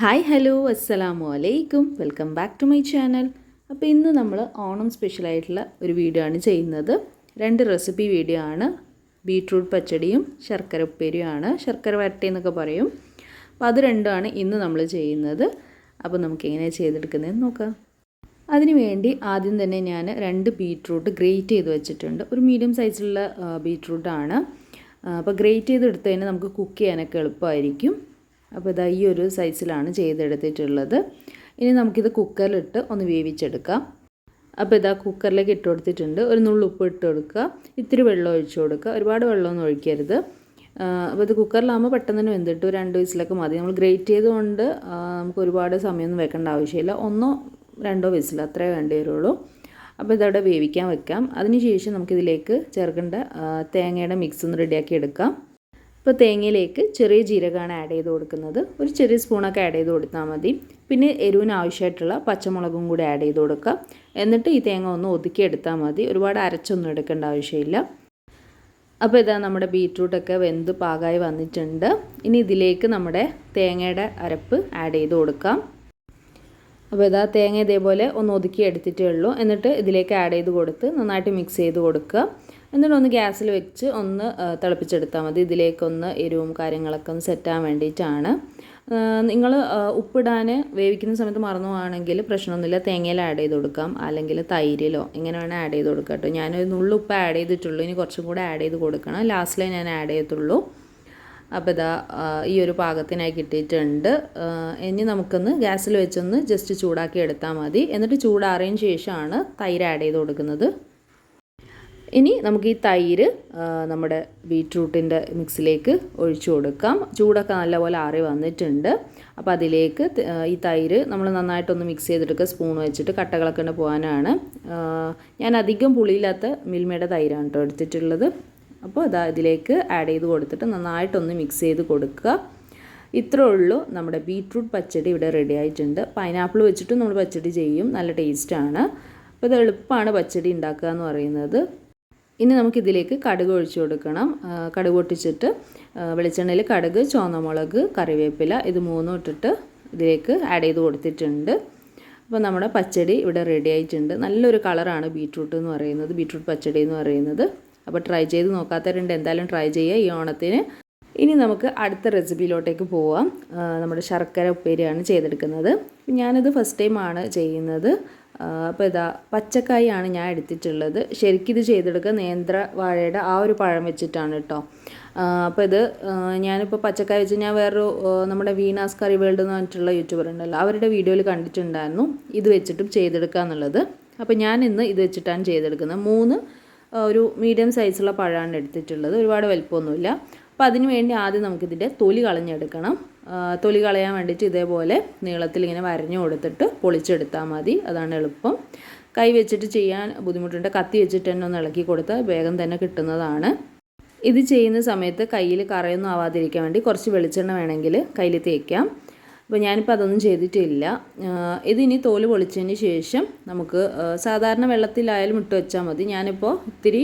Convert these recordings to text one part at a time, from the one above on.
Hi hello അസ്സലാമു അലൈക്കും. Welcome back to my channel. അപ്പോൾ ഇന്ന് നമ്മൾ ഓണം സ്പെഷ്യലായിട്ടുള്ള ഒരു വീഡിയോ ആണ് ചെയ്യുന്നത്. രണ്ട് റെസിപ്പി വീഡിയോ ആണ്. ബീട്രൂട്ട് പച്ചടിയും ശർക്കര ഉപ്പേരിയുമാണ്. ശർക്കര വരട്ടി എന്നൊക്കെ പറയും. അപ്പോൾ അത് രണ്ടുമാണ് ഇന്ന് നമ്മൾ ചെയ്യുന്നത്. അപ്പോൾ നമുക്ക് എങ്ങനെയാണ് ചെയ്തെടുക്കുന്നതെന്ന് നോക്കാം. അതിന് വേണ്ടി ആദ്യം തന്നെ ഞാൻ രണ്ട് ബീട്രൂട്ട് ഗ്രേറ്റ് ചെയ്ത് വെച്ചിട്ടുണ്ട്. ഒരു മീഡിയം സൈസിലുള്ള ബീട്രൂട്ടാണ്. അപ്പോൾ ഗ്രേറ്റ് ചെയ്ത് എടുത്ത് കഴിഞ്ഞാൽ നമുക്ക് കുക്ക് ചെയ്യാനൊക്കെ എളുപ്പമായിരിക്കും. അപ്പോൾ ഇതാ ഈ ഒരു സൈസിലാണ് ചെയ്തെടുത്തിട്ടുള്ളത്. ഇനി നമുക്കിത് കുക്കറിലിട്ട് ഒന്ന് വേവിച്ചെടുക്കാം. അപ്പോൾ ഇതാ കുക്കറിലേക്ക് ഇട്ട് കൊടുത്തിട്ടുണ്ട്. ഒരു നുള്ളു ഉപ്പ് ഇട്ട് കൊടുക്കുക. ഇത്തിരി വെള്ളം ഒഴിച്ചു കൊടുക്കുക. ഒരുപാട് വെള്ളമൊന്നും ഒഴിക്കരുത്. അപ്പോൾ ഇത് കുക്കറിലാകുമ്പോൾ പെട്ടെന്ന് തന്നെ വെന്തിട്ട് രണ്ട് വിസിലൊക്കെ മതി. നമ്മൾ ഗ്രേറ്റ് ചെയ്തുകൊണ്ട് നമുക്ക് ഒരുപാട് സമയമൊന്നും വെക്കേണ്ട ആവശ്യമില്ല. ഒന്നോ രണ്ടോ വിസിൽ അത്രേ വേണ്ടി വരുള്ളൂ. അപ്പോൾ ഇതവിടെ വേവിക്കാൻ വെക്കാം. അതിനുശേഷം നമുക്കിതിലേക്ക് ചേർക്കേണ്ട തേങ്ങയുടെ മിക്സ് ഒന്ന് റെഡിയാക്കി എടുക്കാം. ഇപ്പോൾ തേങ്ങയിലേക്ക് ചെറിയ ജീരകമാണ് ആഡ് ചെയ്ത് കൊടുക്കുന്നത്. ഒരു ചെറിയ സ്പൂണൊക്കെ ആഡ് ചെയ്ത് കൊടുത്താൽ മതി. പിന്നെ എരിവിന് ആവശ്യമായിട്ടുള്ള പച്ചമുളകും കൂടി ആഡ് ചെയ്ത് കൊടുക്കുക എന്നിട്ട് ഈ തേങ്ങ ഒന്ന് ഒതുക്കി എടുത്താൽ മതി. ഒരുപാട് അരച്ചൊന്നും എടുക്കേണ്ട ആവശ്യമില്ല. അപ്പോൾ ഇതാ നമ്മുടെ ബീറ്റ്റൂട്ടൊക്കെ വെന്ത് പാകമായി വന്നിട്ടുണ്ട്. ഇനി ഇതിലേക്ക് നമ്മുടെ തേങ്ങയുടെ അരപ്പ് ആഡ് ചെയ്ത് കൊടുക്കാം. അപ്പോൾ ഇതാ തേങ്ങ ഇതേപോലെ ഒന്ന് ഒതുക്കി എടുത്തിട്ടേ ഉള്ളൂ. എന്നിട്ട് ഇതിലേക്ക് ആഡ് ചെയ്ത് കൊടുത്ത് നന്നായിട്ട് മിക്സ് ചെയ്ത് കൊടുക്കുക. എന്നിട്ട് ഒന്ന് ഗ്യാസിൽ വെച്ച് ഒന്ന് തിളപ്പിച്ചെടുത്താൽ മതി. ഇതിലേക്കൊന്ന് എരിവും കാര്യങ്ങളൊക്കെ ഒന്ന് സെറ്റാൻ വേണ്ടിയിട്ടാണ്. നിങ്ങൾ ഉപ്പിടാൻ വേവിക്കുന്ന സമയത്ത് മറന്നു പോവുകയാണെങ്കിൽ പ്രശ്നമൊന്നുമില്ല. തേങ്ങയിൽ ആഡ് ചെയ്ത് കൊടുക്കാം. അല്ലെങ്കിൽ തൈരിലോ എങ്ങനെ വേണേൽ ആഡ് ചെയ്ത് കൊടുക്കാം കേട്ടോ. ഞാനൊരു നുള്ളുപ്പ് ആഡ് ചെയ്തിട്ടുള്ളൂ. ഇനി കുറച്ചും കൂടെ ആഡ് ചെയ്ത് കൊടുക്കണം. ലാസ്റ്റിലേ ഞാൻ ആഡ് ചെയ്യത്തുള്ളൂ. അപ്പോൾ ഇതാ ഈ ഒരു പാകത്തിനായി കിട്ടിയിട്ടുണ്ട്. ഇനി നമുക്കൊന്ന് ഗ്യാസിൽ വെച്ചൊന്ന് ജസ്റ്റ് ചൂടാക്കി എടുത്താൽ മതി. എന്നിട്ട് ചൂടാറിയതിന് ശേഷമാണ് തൈര് ആഡ് ചെയ്ത് കൊടുക്കുന്നത്. ഇനി നമുക്ക് ഈ തൈര് നമ്മുടെ ബീട്രൂട്ടിന്റെ മിക്സിലേക്ക് ഒഴിച്ചു കൊടുക്കാം. ചൂടൊക്കെ നല്ലപോലെ ആറി വന്നിട്ടുണ്ട്. അപ്പോൾ അതിലേക്ക് ഈ തൈര് നമ്മൾ നന്നായിട്ടൊന്ന് മിക്സ് ചെയ്തെടുക്കുക. സ്പൂൺ വെച്ചിട്ട് കട്ടകളൊക്കെ ഉണ്ട് പോകാനാണ് ഞാൻ അധികം പുളിയില്ലാത്ത മിൽമയുടെ തൈരാണ് കേട്ടോ എടുത്തിട്ടുള്ളത്. അപ്പോൾ അത് ഇതിലേക്ക് ആഡ് ചെയ്ത് കൊടുത്തിട്ട് നന്നായിട്ടൊന്ന് മിക്സ് ചെയ്ത് കൊടുക്കുക. ഇത്രേ ഉള്ളൂ നമ്മുടെ ബീട്രൂട്ട് പച്ചടി ഇവിടെ റെഡി ആയിട്ടുണ്ട്. പൈനാപ്പിൾ വെച്ചിട്ടും നമ്മൾ പച്ചടി ചെയ്യും. നല്ല ടേസ്റ്റാണ് അപ്പോൾ ഇത് എളുപ്പമാണ് പച്ചടി ഉണ്ടാക്കുക എന്ന് പറയുന്നത്. ഇനി നമുക്കിതിലേക്ക് കടുക് ഒഴിച്ചു കൊടുക്കണം. കടുക് പൊട്ടിച്ചിട്ട് വെളിച്ചെണ്ണയിൽ കടുക് ചുവന്നമുളക് കറിവേപ്പില ഇത് മൂന്നും ഇട്ടിട്ട് ഇതിലേക്ക് ആഡ് ചെയ്ത് കൊടുത്തിട്ടുണ്ട്. അപ്പോൾ നമ്മുടെ പച്ചടി ഇവിടെ റെഡി ആയിട്ടുണ്ട്. നല്ലൊരു കളറാണ് ബീട്രൂട്ട് എന്ന് പറയുന്നത് ബീട്രൂട്ട് പച്ചടി എന്ന് പറയുന്നത്. അപ്പോൾ ട്രൈ ചെയ്ത് നോക്കാത്തവരുണ്ട് എന്തായാലും ട്രൈ ചെയ്യുക ഈ ഓണത്തിന്. ഇനി നമുക്ക് അടുത്ത റെസിപ്പിയിലോട്ടേക്ക് പോവാം. നമ്മുടെ ശർക്കര ഉപ്പേരിയാണ് ചെയ്തെടുക്കുന്നത്. ഞാനിത് ഫസ്റ്റ് ടൈമാണ് ചെയ്യുന്നത്. അപ്പോൾ ഇതാ പച്ചക്കായാണ് ഞാൻ എടുത്തിട്ടുള്ളത്. ശരിക്കും ഇത് ചെയ്തെടുക്കുക. നേന്ത്ര വാഴയുടെ ആ ഒരു പഴം വെച്ചിട്ടാണ് കേട്ടോ. അപ്പോൾ ഇത് ഞാനിപ്പോൾ പച്ചക്കായ വെച്ച് ഞാൻ വേറൊരു നമ്മുടെ വീണാസ് കറി വേൾഡ് എന്ന് പറഞ്ഞിട്ടുള്ള യൂട്യൂബർ ഉണ്ടല്ലോ അവരുടെ വീഡിയോയിൽ കണ്ടിട്ടുണ്ടായിരുന്നു. ഇത് വെച്ചിട്ടും ചെയ്തെടുക്കുക എന്നുള്ളത്. അപ്പോൾ ഞാൻ ഇന്ന് ഇത് വെച്ചിട്ടാണ് ചെയ്തെടുക്കുന്നത്. മൂന്ന് ഒരു മീഡിയം സൈസുള്ള പഴമാണ് എടുത്തിട്ടുള്ളത്. ഒരുപാട് വലിപ്പമൊന്നുമില്ല. അപ്പോൾ അതിന് വേണ്ടി ആദ്യം നമുക്കിതിന്റെ തൊലി കളഞ്ഞെടുക്കണം. തൊലി കളയാൻ വേണ്ടിയിട്ട് ഇതേപോലെ നീളത്തിൽ ഇങ്ങനെ വരഞ്ഞു കൊടുത്തിട്ട് പൊളിച്ചെടുത്താൽ മതി. അതാണ് എളുപ്പം. കൈ വെച്ചിട്ട് ചെയ്യാൻ ബുദ്ധിമുട്ടുണ്ട്. കത്തി വെച്ചിട്ട് തന്നെ ഒന്ന് ഇളക്കി കൊടുത്താൽ വേഗം തന്നെ കിട്ടുന്നതാണ്. ഇത് ചെയ്യുന്ന സമയത്ത് കയ്യിൽ കറയൊന്നും ആവാതിരിക്കാൻ വേണ്ടി കുറച്ച് വെളിച്ചെണ്ണ വേണമെങ്കിൽ കയ്യിൽ തേക്കാം. അപ്പോൾ ഞാനിപ്പോൾ അതൊന്നും ചെയ്തിട്ടില്ല. ഇതിനി തോൽ പൊളിച്ചതിന് ശേഷം നമുക്ക് സാധാരണ വെള്ളത്തിലായാലും ഇട്ട് വെച്ചാൽ മതി. ഞാനിപ്പോൾ ഇത്തിരി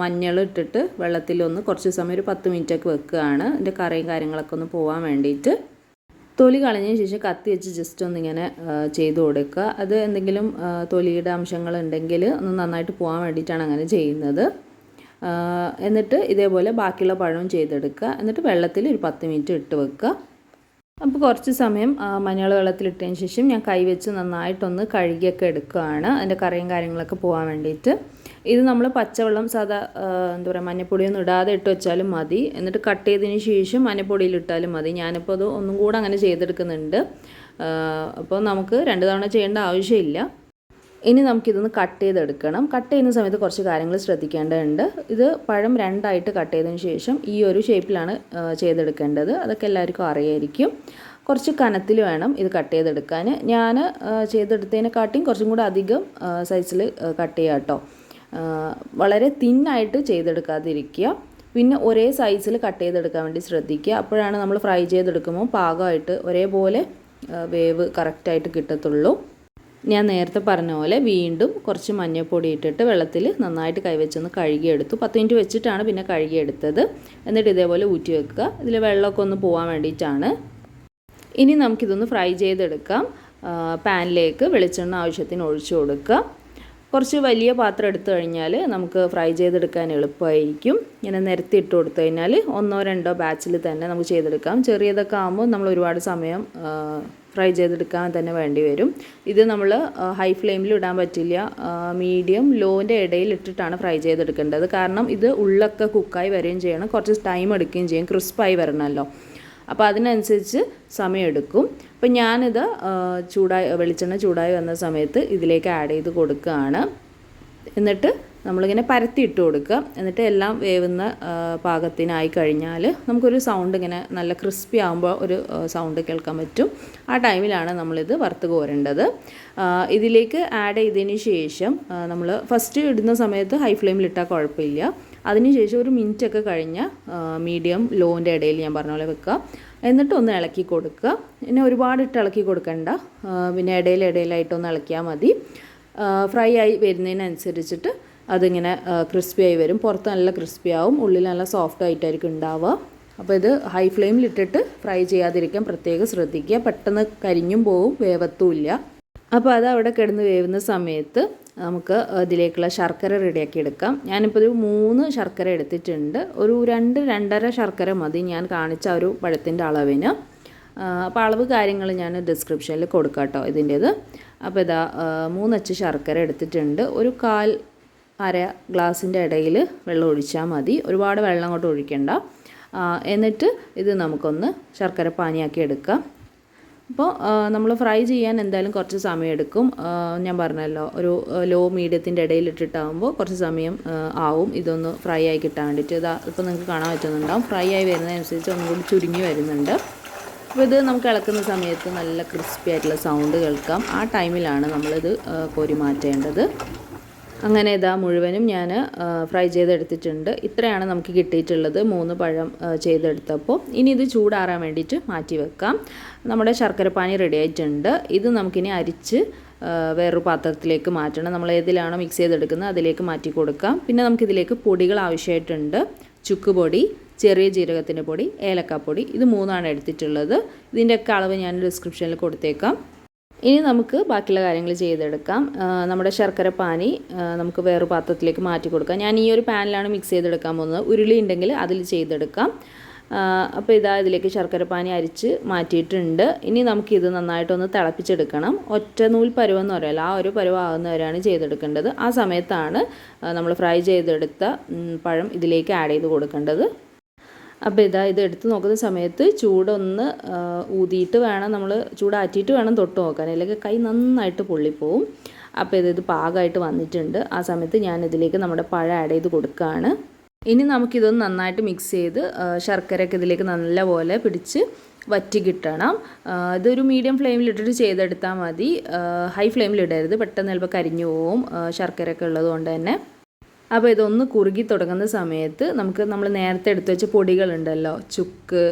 മഞ്ഞൾ ഇട്ടിട്ട് വെള്ളത്തിലൊന്ന് കുറച്ച് സമയം ഒരു പത്ത് മിനിറ്റൊക്കെ വെക്കുകയാണ്. എന്റെ കറിയും കാര്യങ്ങളൊക്കെ ഒന്ന് പോകാൻ വേണ്ടിയിട്ട്. തൊലി കളഞ്ഞതിന് ശേഷം കത്തി വെച്ച് ജസ്റ്റ് ഒന്നിങ്ങനെ ചെയ്ത് കൊടുക്കുക. അത് എന്തെങ്കിലും തൊലിയുടെ അംശങ്ങൾ ഉണ്ടെങ്കിൽ ഒന്ന് നന്നായിട്ട് പോകാൻ വേണ്ടിയിട്ടാണ് അങ്ങനെ ചെയ്യുന്നത്. എന്നിട്ട് ഇതേപോലെ ബാക്കിയുള്ള പഴവും ചെയ്തെടുക്കുക. എന്നിട്ട് വെള്ളത്തിൽ ഒരു പത്ത് മിനിറ്റ് ഇട്ട് വെക്കുക. അപ്പോൾ കുറച്ച് സമയം മഞ്ഞൾ വെള്ളത്തിലിട്ടതിന് ശേഷം ഞാൻ കൈവച്ച് നന്നായിട്ടൊന്ന് കഴുകിയൊക്കെ എടുക്കുകയാണ്. അതിന്റെ കറിയും കാര്യങ്ങളൊക്കെ പോകാൻ വേണ്ടിയിട്ട്. ഇത് നമ്മൾ പച്ചവെള്ളം സാധാ എന്താ പറയുക മഞ്ഞപ്പൊടിയൊന്നും ഇടാതെ ഇട്ട് വെച്ചാലും മതി. എന്നിട്ട് കട്ട് ചെയ്തതിന് ശേഷം മഞ്ഞപ്പൊടിയിൽ ഇട്ടാലും മതി. ഞാനിപ്പോൾ അത് ഒന്നും കൂടെ അങ്ങനെ ചെയ്തെടുക്കുന്നുണ്ട്. അപ്പോൾ നമുക്ക് രണ്ട് തവണ ചെയ്യേണ്ട ആവശ്യമില്ല. ഇനി നമുക്കിതൊന്ന് കട്ട് ചെയ്തെടുക്കണം. കട്ട് ചെയ്യുന്ന സമയത്ത് കുറച്ച് കാര്യങ്ങൾ ശ്രദ്ധിക്കേണ്ടതുണ്ട്. ഇത് പഴം രണ്ടായിട്ട് കട്ട് ചെയ്തതിന് ശേഷം ഈ ഒരു ഷേപ്പിലാണ് ചെയ്തെടുക്കേണ്ടത്. അതൊക്കെ എല്ലാവർക്കും അറിയായിരിക്കും. കുറച്ച് കനത്തിൽ വേണം ഇത് കട്ട് ചെയ്തെടുക്കാൻ. ഞാൻ ചെയ്തെടുത്തതിനെക്കാട്ടിയും കുറച്ചും കൂടെ അധികം സൈസിൽ കട്ട് ചെയ്യാം കേട്ടോ. വളരെ തിന്നായിട്ട് ചെയ്തെടുക്കാതിരിക്കുക. പിന്നെ ഒരേ സൈസിൽ കട്ട് ചെയ്തെടുക്കാൻ വേണ്ടി ശ്രദ്ധിക്കുക. അപ്പോഴാണ് നമ്മൾ ഫ്രൈ ചെയ്തെടുക്കുമ്പോൾ പാകമായിട്ട് ഒരേപോലെ വേവ് കറക്റ്റായിട്ട് കിട്ടത്തുള്ളൂ. ഞാൻ നേരത്തെ പറഞ്ഞ പോലെ വീണ്ടും കുറച്ച് മഞ്ഞൾപ്പൊടി ഇട്ടിട്ട് വെള്ളത്തിൽ നന്നായിട്ട് കൈവച്ചൊന്ന് കഴുകിയെടുത്തു. പത്ത് മിനിറ്റ് വെച്ചിട്ടാണ് പിന്നെ കഴുകിയെടുത്തത്. എന്നിട്ട് ഇതേപോലെ ഊറ്റി വെക്കുക. ഇതിൽ വെള്ളമൊക്കെ ഒന്ന് പോകാൻ വേണ്ടിയിട്ടാണ്. ഇനി നമുക്കിതൊന്ന് ഫ്രൈ ചെയ്തെടുക്കാം. പാനിലേക്ക് വെളിച്ചെണ്ണ ആവശ്യത്തിന് ഒഴിച്ചു കൊടുക്കുക കുറച്ച് വലിയ പാത്രം എടുത്തു കഴിഞ്ഞാൽ നമുക്ക് ഫ്രൈ ചെയ്തെടുക്കാൻ എളുപ്പമായിരിക്കും. ഇങ്ങനെ നിരത്തി ഇട്ട് കൊടുത്തു കഴിഞ്ഞാൽ ഒന്നോ രണ്ടോ ബാച്ചിൽ തന്നെ നമുക്ക് ചെയ്തെടുക്കാം. ചെറിയതൊക്കെ ആകുമ്പോൾ നമ്മൾ ഒരുപാട് സമയം ഫ്രൈ ചെയ്തെടുക്കാൻ തന്നെ വേണ്ടി വരും. ഇത് നമ്മൾ ഹൈ ഫ്ലെയിമിൽ ഇടാൻ പറ്റില്ല. മീഡിയം ലോന്റെ ഇടയിൽ ഇട്ടിട്ടാണ് ഫ്രൈ ചെയ്തെടുക്കേണ്ടത്. കാരണം ഇത് ഉള്ളൊക്കെ കുക്കായി വരികയും ചെയ്യണം. കുറച്ച് ടൈം എടുക്കുകയും ചെയ്യും. ക്രിസ്പായി വരണമല്ലോ. അപ്പോൾ അതിനനുസരിച്ച് സമയമെടുക്കും അപ്പോൾ ഞാനിത് ചൂടായി വെളിച്ചെണ്ണ ചൂടായി വന്ന സമയത്ത് ഇതിലേക്ക് ആഡ് ചെയ്ത് കൊടുക്കുകയാണ്. എന്നിട്ട് നമ്മളിങ്ങനെ പരത്തി ഇട്ട് കൊടുക്കുക. എന്നിട്ട് എല്ലാം വേവുന്ന പാകത്തിനായി കഴിഞ്ഞാൽ നമുക്കൊരു സൗണ്ട് ഇങ്ങനെ നല്ല ക്രിസ്പി ആകുമ്പോൾ ഒരു സൗണ്ട് കേൾക്കാൻ പറ്റും. ആ ടൈമിലാണ് നമ്മളിത് വറുത്ത് കോരേണ്ടത്. ഇതിലേക്ക് ആഡ് ചെയ്തതിന് ശേഷം നമ്മൾ ഫസ്റ്റ് ഇടുന്ന സമയത്ത് ഹൈ ഫ്ലെയിമിൽ ഇട്ടാൽ കുഴപ്പമില്ല. അതിനുശേഷം ഒരു മിനിറ്റ് ഒക്കെ കഴിഞ്ഞ് മീഡിയം ലോന്റെ ഇടയിൽ ഞാൻ പറഞ്ഞ പോലെ വെക്കുക. എന്നിട്ട് ഒന്ന് ഇളക്കി കൊടുക്കുക. പിന്നെ ഒരുപാട് ഇട്ട് ഇളക്കി കൊടുക്കണ്ട. പിന്നെ ഇടയിൽ ഇടയിലായിട്ടൊന്ന് ഇളക്കിയാൽ മതി. ഫ്രൈ ആയി വരുന്നതിനനുസരിച്ചിട്ട് അതിങ്ങനെ ക്രിസ്പി ആയി വരും. പുറത്ത് നല്ല ക്രിസ്പി ആവും. ഉള്ളിൽ നല്ല സോഫ്റ്റ് ആയിട്ടായിരിക്കും ഉണ്ടാവുക. അപ്പോൾ ഇത് ഹൈ ഫ്ലെയിമിൽ ഇട്ടിട്ട് ഫ്രൈ ചെയ്യാതിരിക്കാൻ പ്രത്യേകം ശ്രദ്ധിക്കുക. പെട്ടെന്ന് കരിഞ്ഞും പോവും വേവത്തുമില്ല അപ്പോൾ അത് അവിടെ കിടന്ന് വേവുന്ന സമയത്ത് നമുക്ക് ഇതിലേക്കുള്ള ശർക്കര റെഡിയാക്കി എടുക്കാം. ഞാനിപ്പോൾ ഒരു മൂന്ന് ശർക്കര എടുത്തിട്ടുണ്ട്. ഒരു രണ്ട് രണ്ടര ശർക്കര മതി. ഞാൻ കാണിച്ച ഒരു പഴത്തിന്റെ അളവിന്. അപ്പോൾ അളവ് കാര്യങ്ങൾ ഞാൻ ഡിസ്ക്രിപ്ഷനിൽ കൊടുക്കാം കേട്ടോ ഇതിന്റേത് അപ്പോൾ ഇതാ മൂന്നച്ച് ശർക്കര എടുത്തിട്ടുണ്ട്. ഒരു കാൽ അര ഗ്ലാസിന്റെ ഇടയിൽ വെള്ളം ഒഴിച്ചാൽ മതി. ഒരുപാട് വെള്ളം അങ്ങോട്ട് ഒഴിക്കണ്ട. എന്നിട്ട് ഇത് നമുക്കൊന്ന് ശർക്കര പാനിയാക്കി എടുക്കാം. അപ്പോൾ നമ്മൾ ഫ്രൈ ചെയ്യാൻ എന്തായാലും കുറച്ച് സമയം എടുക്കും ഞാൻ പറഞ്ഞല്ലോ ഒരു ലോ മീഡിയത്തിന്റെ ഇടയിലിട്ടിട്ടാകുമ്പോൾ കുറച്ച് സമയം ആവും. ഇതൊന്ന് ഫ്രൈ ആയി കിട്ടാൻ വേണ്ടിയിട്ട്. ഇതാ ഇപ്പോൾ നിങ്ങൾക്ക് കാണാൻ പറ്റുന്നുണ്ടാവും. ഫ്രൈ ആയി വരുന്നതനുസരിച്ച് ഒന്നും കൂടി ചുരുങ്ങി വരുന്നുണ്ട്. അപ്പോൾ ഇത് നമുക്ക് ഇളക്കുന്ന സമയത്ത് നല്ല ക്രിസ്പി ആയിട്ടുള്ള സൗണ്ട് കേൾക്കാം. ആ ടൈമിലാണ് നമ്മളിത് കോരി മാറ്റേണ്ടത്. അങ്ങനെ ഇതാ മുഴുവനും ഞാൻ ഫ്രൈ ചെയ്തെടുത്തിട്ടുണ്ട്. ഇത്രയാണ് നമുക്ക് കിട്ടിയിട്ടുള്ളത് മൂന്ന് പഴം ചെയ്തെടുത്തപ്പോൾ. ഇനി ഇത് ചൂടാറാൻ വേണ്ടിയിട്ട് മാറ്റി വെക്കാം. നമ്മുടെ ശർക്കരപ്പാനി റെഡി ആയിട്ടുണ്ട്. ഇത് നമുക്കിനി അരിച്ച് വേറൊരു പാത്രത്തിലേക്ക് മാറ്റണം. നമ്മൾ ഏതിലാണോ മിക്സ് ചെയ്തെടുക്കുന്നത് അതിലേക്ക് മാറ്റി കൊടുക്കാം. പിന്നെ നമുക്കിതിലേക്ക് പൊടികൾ ആവശ്യമായിട്ടുണ്ട്. ചുക്ക് പൊടി ചെറിയ ജീരകത്തിന്റെ പൊടി ഏലക്കാപ്പൊടി. ഇത് മൂന്നാണ് എടുത്തിട്ടുള്ളത്. ഇതിന്റെയൊക്കെ അളവ് ഞാൻ ഡിസ്ക്രിപ്ഷനിൽ കൊടുത്തേക്കാം. ഇനി നമുക്ക് ബാക്കിയുള്ള കാര്യങ്ങൾ ചെയ്തെടുക്കാം. നമ്മുടെ ശർക്കര പാനി നമുക്ക് വേറെ പാത്രത്തിലേക്ക് മാറ്റി കൊടുക്കാം. ഞാൻ ഈ ഒരു പാനിലാണ് മിക്സ് ചെയ്തെടുക്കാൻ പോകുന്നത്. ഉരുളി ഉണ്ടെങ്കിൽ അതിൽ ചെയ്തെടുക്കാം. അപ്പോൾ ഇതാ ഇതിലേക്ക് ശർക്കര പാനി അരിച്ച് മാറ്റിയിട്ടുണ്ട്. ഇനി നമുക്കിത് നന്നായിട്ടൊന്ന് തിളപ്പിച്ചെടുക്കണം. ഒറ്റ നൂൽ പരുവെന്ന് പറയാമല്ലോ ആ ഒരു പരുവാകുന്നവരാണ് ചെയ്തെടുക്കേണ്ടത്. ആ സമയത്താണ് നമ്മൾ ഫ്രൈ ചെയ്തെടുത്ത പഴം ഇതിലേക്ക് ആഡ് ചെയ്ത് കൊടുക്കേണ്ടത്. അപ്പോൾ ഇതാ ഇത് എടുത്ത് നോക്കുന്ന സമയത്ത് ചൂടൊന്ന് ഊതിയിട്ട് വേണം നമ്മൾ ചൂടാറ്റിയിട്ട് വേണം തൊട്ട് നോക്കാൻ. അല്ലെങ്കിൽ കൈ നന്നായിട്ട് പൊള്ളിപ്പോവും. അപ്പോൾ ഇത് ഇത് പാകമായിട്ട് വന്നിട്ടുണ്ട്. ആ സമയത്ത് ഞാൻ ഇതിലേക്ക് നമ്മുടെ പഴം ആഡ് ചെയ്ത് കൊടുക്കുകയാണ് ഇനി നമുക്കിതൊന്ന് നന്നായിട്ട് മിക്സ് ചെയ്ത് ശർക്കര ശർക്കരയൊക്കെ ഇതിലേക്ക് നല്ലപോലെ പിടിച്ച് വറ്റി കിട്ടണം. ഇതൊരു മീഡിയം ഫ്ലെയിമിലിട്ടിട്ട് ചെയ്തെടുത്താൽ മതി. ഹൈ ഫ്ലെയിമിലിടരുത് പെട്ടെന്ന് ചിലപ്പോൾ കരിഞ്ഞു പോവും ശർക്കര ശർക്കരയൊക്കെ ഉള്ളത് കൊണ്ട് തന്നെ. അപ്പോൾ ഇതൊന്ന് കുറുകി തുടങ്ങുന്ന സമയത്ത് നമുക്ക് നമ്മൾ നേരത്തെ എടുത്തു വെച്ച പൊടികളുണ്ടല്ലോ. ചുക്ക്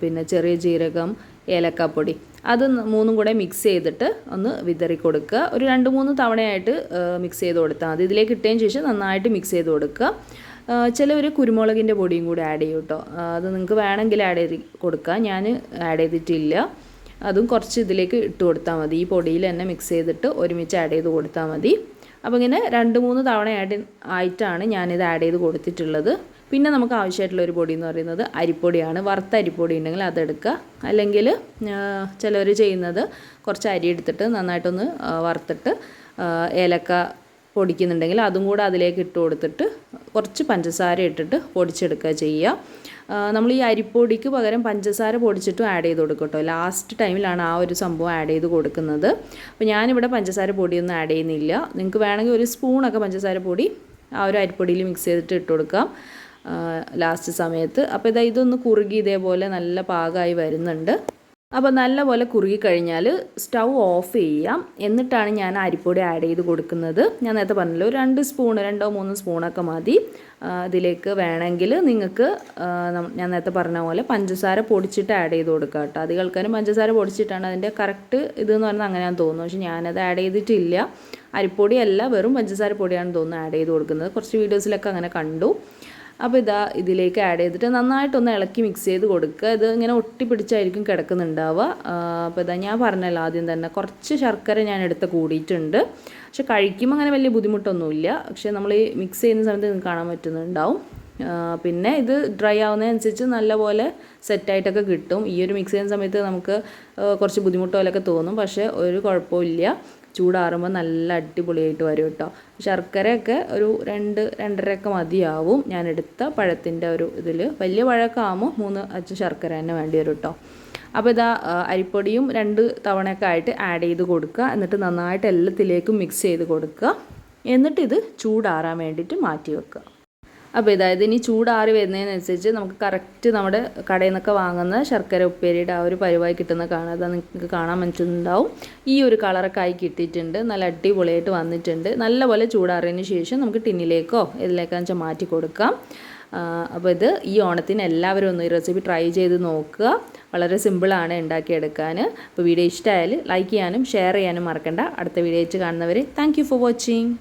പിന്നെ ചെറിയ ജീരകം ഏലക്കാപ്പൊടി. അത് മൂന്നും കൂടെ മിക്സ് ചെയ്തിട്ട് ഒന്ന് വിതറി കൊടുക്കുക. ഒരു രണ്ട് മൂന്ന് തവണയായിട്ട് മിക്സ് ചെയ്ത് കൊടുത്താൽ മതി. ഇതിലേക്ക് ഇട്ടതിന് ശേഷം നന്നായിട്ട് മിക്സ് ചെയ്ത് കൊടുക്കുക. ചിലവർ കുരുമുളകിന്റെ പൊടിയും കൂടി ആഡ് ചെയ്യും കേട്ടോ അത് നിങ്ങൾക്ക് വേണമെങ്കിൽ ആഡ് ചെയ്ത് കൊടുക്കുക. ഞാൻ ആഡ് ചെയ്തിട്ടില്ല. അതും കുറച്ച് ഇതിലേക്ക് ഇട്ട് കൊടുത്താൽ മതി. ഈ പൊടിയിൽ തന്നെ മിക്സ് ചെയ്തിട്ട് ഒരുമിച്ച് ആഡ് ചെയ്ത് കൊടുത്താൽ മതി. അപ്പോൾ ഇങ്ങനെ രണ്ട് മൂന്ന് തവണ ആഡ് ആയിട്ടാണ് ഞാനിത് ആഡ് ചെയ്ത് കൊടുത്തിട്ടുള്ളത്. പിന്നെ നമുക്ക് ആവശ്യമായിട്ടുള്ള ഒരു പൊടി എന്ന് പറയുന്നത് അരിപ്പൊടിയാണ്. വറുത്ത അരിപ്പൊടി ഉണ്ടെങ്കിൽ അതെടുക്കുക അല്ലെങ്കിൽ ചിലവർ ചെയ്യുന്നത് കുറച്ച് അരി എടുത്തിട്ട് നന്നായിട്ടൊന്ന് വറുത്തിട്ട് ഏലക്ക പൊടിക്കുന്നുണ്ടെങ്കിൽ അതും കൂടെ അതിലേക്ക് ഇട്ട് കൊടുത്തിട്ട് കുറച്ച് പഞ്ചസാര ഇട്ടിട്ട് പൊടിച്ചെടുക്കുക ചെയ്യുക. നമ്മൾ ഈ അരിപ്പൊടിക്ക് പകരം പഞ്ചസാര പൊടിച്ചിട്ടും ആഡ് ചെയ്ത് കൊടുക്കും കേട്ടോ. ലാസ്റ്റ് ടൈമിലാണ് ആ ഒരു സംഭവം ആഡ് ചെയ്ത് കൊടുക്കുന്നത്. അപ്പോൾ ഞാനിവിടെ പഞ്ചസാര പൊടിയൊന്നും ആഡ് ചെയ്യുന്നില്ല. നിങ്ങൾക്ക് വേണമെങ്കിൽ ഒരു സ്പൂണൊക്കെ പഞ്ചസാര പൊടി ആ ഒരു അരിപ്പൊടിയിൽ മിക്സ് ചെയ്തിട്ട് ഇട്ട് കൊടുക്കാം. ലാസ്റ്റ് സമയത്ത്. അപ്പോൾ ഇതാ ഇതൊന്ന് കുറുകി ഇതേപോലെ നല്ല പാകമായി വരുന്നുണ്ട്. അപ്പോൾ നല്ലപോലെ കുറുകി കഴിഞ്ഞാൽ സ്റ്റൗ ഓഫ് ചെയ്യാം. എന്നിട്ടാണ് ഞാൻ അരിപ്പൊടി ആഡ് ചെയ്ത് കൊടുക്കുന്നത്. ഞാൻ നേരത്തെ പറഞ്ഞല്ലോ രണ്ട് സ്പൂൺ രണ്ടോ മൂന്നോ സ്പൂണൊക്കെ മതി. ഇതിലേക്ക് വേണമെങ്കിൽ നിങ്ങൾക്ക് ഞാൻ നേരത്തെ പറഞ്ഞ പോലെ പഞ്ചസാര പൊടിച്ചിട്ട് ആഡ് ചെയ്ത് കൊടുക്കുക കേട്ടോ. അധികം ആൾക്കാരും പഞ്ചസാര പൊടിച്ചിട്ടാണ് അതിന്റെ കറക്റ്റ് ഇതെന്ന് പറഞ്ഞാൽ അങ്ങനെയാണെന്ന് തോന്നുന്നു. പക്ഷേ ഞാനത് ആഡ് ചെയ്തിട്ടില്ല. അരിപ്പൊടിയല്ല വെറും പഞ്ചസാര പൊടിയാണെന്ന് തോന്നുന്നു ആഡ് ചെയ്ത് കൊടുക്കുന്നത്. കുറച്ച് വീഡിയോസിലൊക്കെ അങ്ങനെ കണ്ടു. അപ്പോൾ ഇതാ ഇതിലേക്ക് ആഡ് ചെയ്തിട്ട് നന്നായിട്ടൊന്ന് ഇളക്കി മിക്സ് ചെയ്ത് കൊടുക്കുക. ഇത് ഇങ്ങനെ ഒട്ടിപ്പിടിച്ചായിരിക്കും കിടക്കുന്നുണ്ടാവുക. അപ്പോൾ ഇതാ ഞാൻ പറഞ്ഞല്ലോ ആദ്യം തന്നെ കുറച്ച് ശർക്കര ഞാൻ എടുത്ത് കൂടിയിട്ടുണ്ട്. പക്ഷെ കഴിക്കുമ്പോൾ അങ്ങനെ വലിയ ബുദ്ധിമുട്ടൊന്നുമില്ല. പക്ഷേ നമ്മൾ ഈ മിക്സ് ചെയ്യുന്ന സമയത്ത് നിങ്ങൾക്ക് കാണാൻ പറ്റുന്നുണ്ടാവും. പിന്നെ ഇത് ഡ്രൈ ആവുന്നതനുസരിച്ച് നല്ലപോലെ സെറ്റായിട്ടൊക്കെ കിട്ടും. ഈ ഒരു മിക്സ് ചെയ്യുന്ന സമയത്ത് നമുക്ക് കുറച്ച് ബുദ്ധിമുട്ട് പോലെയൊക്കെ തോന്നും. പക്ഷേ ഒരു കുഴപ്പമില്ല. ചൂടാറുമ്പോൾ നല്ല അടിപൊളിയായിട്ട് വരും കേട്ടോ ശർക്കരയൊക്കെ ഒരു രണ്ട് രണ്ടരയൊക്കെ മതിയാവും. ഞാൻ എടുത്ത പഴത്തിന്റെ ഒരു ഇതിൽ വലിയ പഴമൊക്കെ ആകുമ്പോൾ മൂന്ന് അച്ച് ശർക്കര തന്നെ വേണ്ടി വരും കേട്ടോ അപ്പോൾ ഇതാ അരിപ്പൊടിയും രണ്ട് തവണയൊക്കെ ആയിട്ട് ആഡ് ചെയ്ത് കൊടുക്കുക. എന്നിട്ട് നന്നായിട്ട് എല്ലാത്തിലേക്കും മിക്സ് ചെയ്ത് കൊടുക്കുക. എന്നിട്ട് ഇത് ചൂടാറാൻ വേണ്ടിയിട്ട് മാറ്റി വെക്കുക. അപ്പോൾ ഇതായത് ഇനി ചൂടാറി വരുന്നതിനനുസരിച്ച് നമുക്ക് കറക്റ്റ് നമ്മുടെ കടയിൽ നിന്നൊക്കെ വാങ്ങുന്ന ശർക്കര ഉപ്പേരിയുടെ ആ ഒരു പരിവായി കിട്ടുന്ന കാണാം. അത് നിങ്ങൾക്ക് കാണാൻ പറ്റുന്നുണ്ടാവും. ഈ ഒരു കളറൊക്കെ ആയി കിട്ടിയിട്ടുണ്ട്. നല്ല അടിപൊളിയായിട്ട് വന്നിട്ടുണ്ട്. നല്ലപോലെ ചൂടാറിയതിന് ശേഷം നമുക്ക് ടിന്നിലേക്കോ ഇതിലേക്കോ വെച്ചാൽ മാറ്റി കൊടുക്കാം. അപ്പോൾ ഇത് ഈ ഓണത്തിന് എല്ലാവരും ഒന്ന് ഈ റെസിപ്പി ട്രൈ ചെയ്ത് നോക്കുക. വളരെ സിമ്പിളാണ് ഉണ്ടാക്കിയെടുക്കാൻ അപ്പോൾ വീഡിയോ ഇഷ്ടമായാൽ ലൈക്ക് ചെയ്യാനും ഷെയർ ചെയ്യാനും മറക്കണ്ട. അടുത്ത വീഡിയോ വെച്ച് കാണുന്നവർ താങ്ക് ഫോർ വാച്ചിങ്